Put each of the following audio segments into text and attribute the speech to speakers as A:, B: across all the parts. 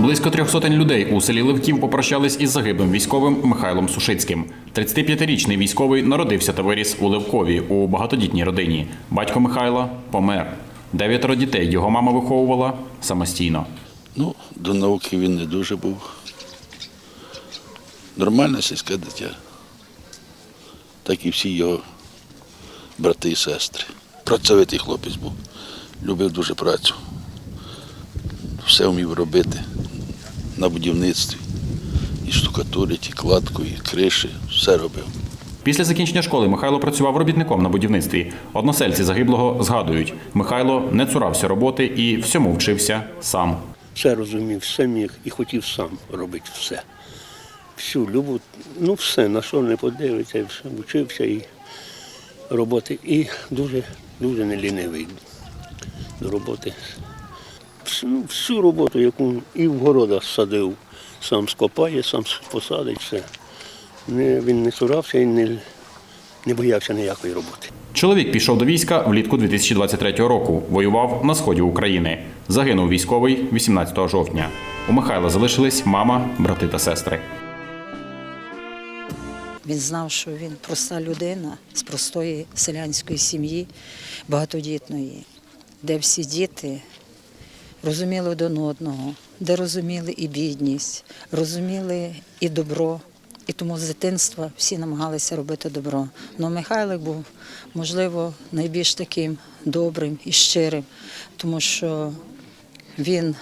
A: Близько трьох сотень людей у селі Левків попрощались із загиблим військовим Михайлом Сушицьким. 35-річний військовий народився та виріс у Левкові у багатодітній родині. Батько Михайла помер. Дев'ятеро дітей його мама виховувала самостійно.
B: Ну, до науки він не дуже був. Нормальне сільське дитя. Так і всі його брати і сестри. Працьовитий хлопець був. Любив дуже працю. Все вмів робити на будівництві. І штукатурить, і кладку, і криші, все робив.
A: Після закінчення школи Михайло працював робітником на будівництві. Односельці загиблого згадують, Михайло не цурався роботи і всьому вчився сам.
C: все розумів, все міг і хотів сам робити все. Всю любов, ну все, на що не подивиться, і все, вчився і роботи. І дуже, дуже не лінивий до роботи. Всю, ну, всю роботу, яку і в городах садив, сам скопає, сам посадить, все. Не, він не цурався і не, не боявся ніякої роботи.
A: Чоловік пішов до війська влітку 2023 року. Воював на сході України. Загинув військовий 18 жовтня. У Михайла залишились мама, брати та сестри.
D: Він знав, що він проста людина з простої селянської сім'ї, багатодітної, де всі діти розуміли один одного, де розуміли і бідність, розуміли і добро. І тому з дитинства всі намагалися робити добро. Ну Михайлик був, можливо, найбільш таким добрим і щирим, тому що він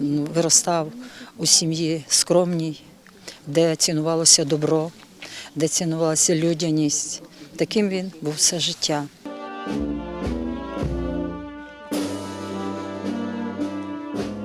D: ну, виростав у сім'ї скромній, де цінувалося добро, де цінувалася людяність. Таким він був все життя.